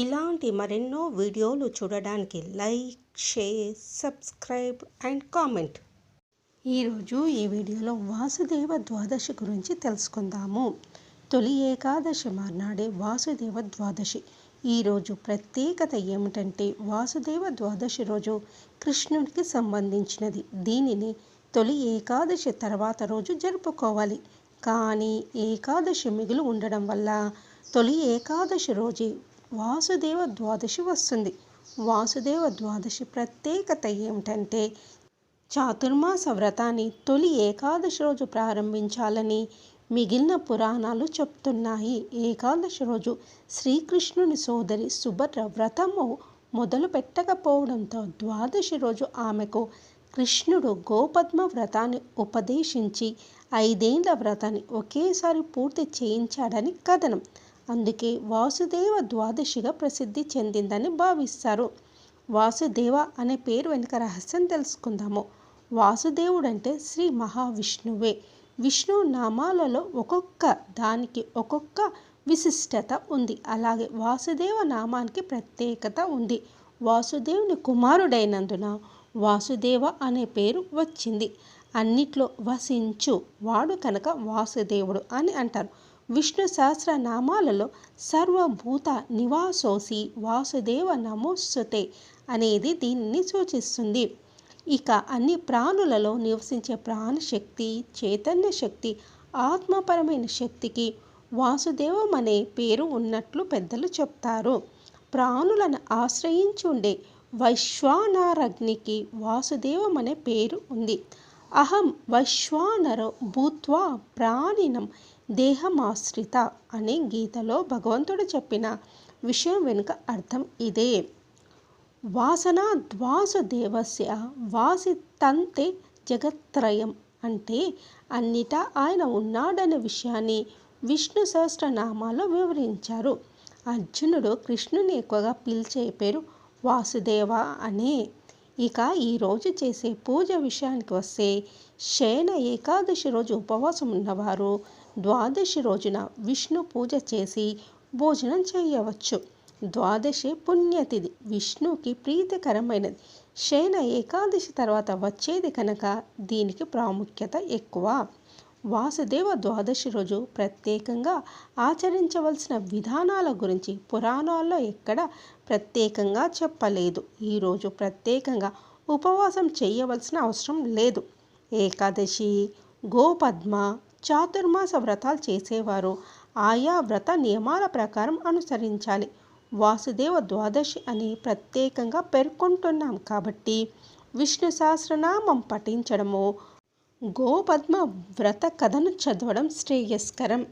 ఇలాంటి మరెన్నో వీడియోలు చూడడానికి like share subscribe and comment. ఈరోజు ఈ వీడియోలో వాసుదేవ ద్వాదశి గురించి తెలుసుకుందాము. తొలి ఏకాదశి మర్నాడే వాసుదేవ ద్వాదశి. ఈరోజు ప్రత్యేకత ఏమిటంటే వాసుదేవ ద్వాదశి రోజు కృష్ణునికి సంబంధించినది. దీనిని తొలి ఏకాదశి తర్వాత రోజు జరుపుకోవాలి. కానీ ఏకాదశి మిగులు ఉండడం వల్ల తొలి ఏకాదశి రోజు వాసుదేవ ద్వాదశి వస్తుంది. వాసుదేవ ద్వాదశి ప్రత్యేకత ఏమిటంటే చాతుర్మాస వ్రతాన్ని తొలి ఏకాదశి రోజు ప్రారంభించాలని మిగిలిన పురాణాలు చెప్తున్నాయి. ఏకాదశి రోజు శ్రీకృష్ణుని సోదరి సుభద్ర వ్రతము మొదలు పెట్టకపోవడంతో ద్వాదశి రోజు ఆమెకు కృష్ణుడు గోపద్మ వ్రతాన్ని ఉపదేశించి ఐదేండ్ల వ్రతాన్ని ఒకేసారి పూర్తి చేయించాడని కథనం. అందుకే వాసుదేవ ద్వాదశిగా ప్రసిద్ధి చెందిందని భావిస్తారు. వాసుదేవ అనే పేరు వెనుక రహస్యం తెలుసుకుందాము. వాసుదేవుడు అంటే శ్రీ మహావిష్ణువే. విష్ణు నామాలలో ఒక్కొక్క దానికి ఒక్కొక్క విశిష్టత ఉంది. అలాగే వాసుదేవ నామానికి ప్రత్యేకత ఉంది. వాసుదేవుని కుమారుడైనందున వాసుదేవ అనే పేరు వచ్చింది. అన్నిట్లో వసించు వాడు కనుక వాసుదేవుడు అని అంటారు. విష్ణు సహస్రనామాలలో సర్వభూత నివాసోసి వాసుదేవ నమోస్తుతే అనేది దీనిని సూచిస్తుంది. ఇక అన్ని ప్రాణులలో నివసించే ప్రాణశక్తి చైతన్య శక్తి ఆత్మపరమైన శక్తికి వాసుదేవం అనే పేరు ఉన్నట్లు పెద్దలు చెప్తారు. ప్రాణులను ఆశ్రయించి ఉండే వైశ్వానారగ్నికి వాసుదేవం అనే పేరు ఉంది. అహం వైశ్వానరో భూత్వా ప్రాణినం దేహమాశ్రిత అనే గీతలో భగవంతుడు చెప్పిన విషయం వెనుక అర్థం ఇదే. వాసన వాసి వాసితంతే జగత్రయం అంటే అన్నిటా ఆయన ఉన్నాడనే విషయాన్ని విష్ణు సహస్రనామాలో వివరించారు. అర్జునుడు కృష్ణుని ఎక్కువగా పిలిచే పేరు వాసుదేవ అనే. ఇక ఈరోజు చేసే పూజ విషయానికి వస్తే శయన ఏకాదశి రోజు ఉపవాసం ఉన్నవారు ద్వాదశి రోజున విష్ణు పూజ చేసి భోజనం చేయవచ్చు. ద్వాదశి పుణ్యతిథి. విష్ణుకి ప్రీతికరమైనది. శయన ఏకాదశి తర్వాత వచ్చేది కనుక దీనికి ప్రాముఖ్యత ఎక్కువ. వాసుదేవ ద్వాదశి రోజు ప్రత్యేకంగా ఆచరించవలసిన విధానాల గురించి పురాణాల్లో ఎక్కడ ప్రత్యేకంగా చెప్పలేదు. ఈరోజు ప్రత్యేకంగా ఉపవాసం చేయవలసిన అవసరం లేదు. ఏకాదశి గోపద్మ చాతుర్మాస వ్రతాలు చేసేవారు. ఆయా వ్రత నియమాల ప్రకారం అనుసరించాలి. వాసుదేవ ద్వాదశి అని ప్రత్యేకంగా పేర్కొంటున్నాం కాబట్టి విష్ణు సహస్రనామం పఠించడము గోపద్మ వ్రత కథను చదవడం శ్రేయస్కరం.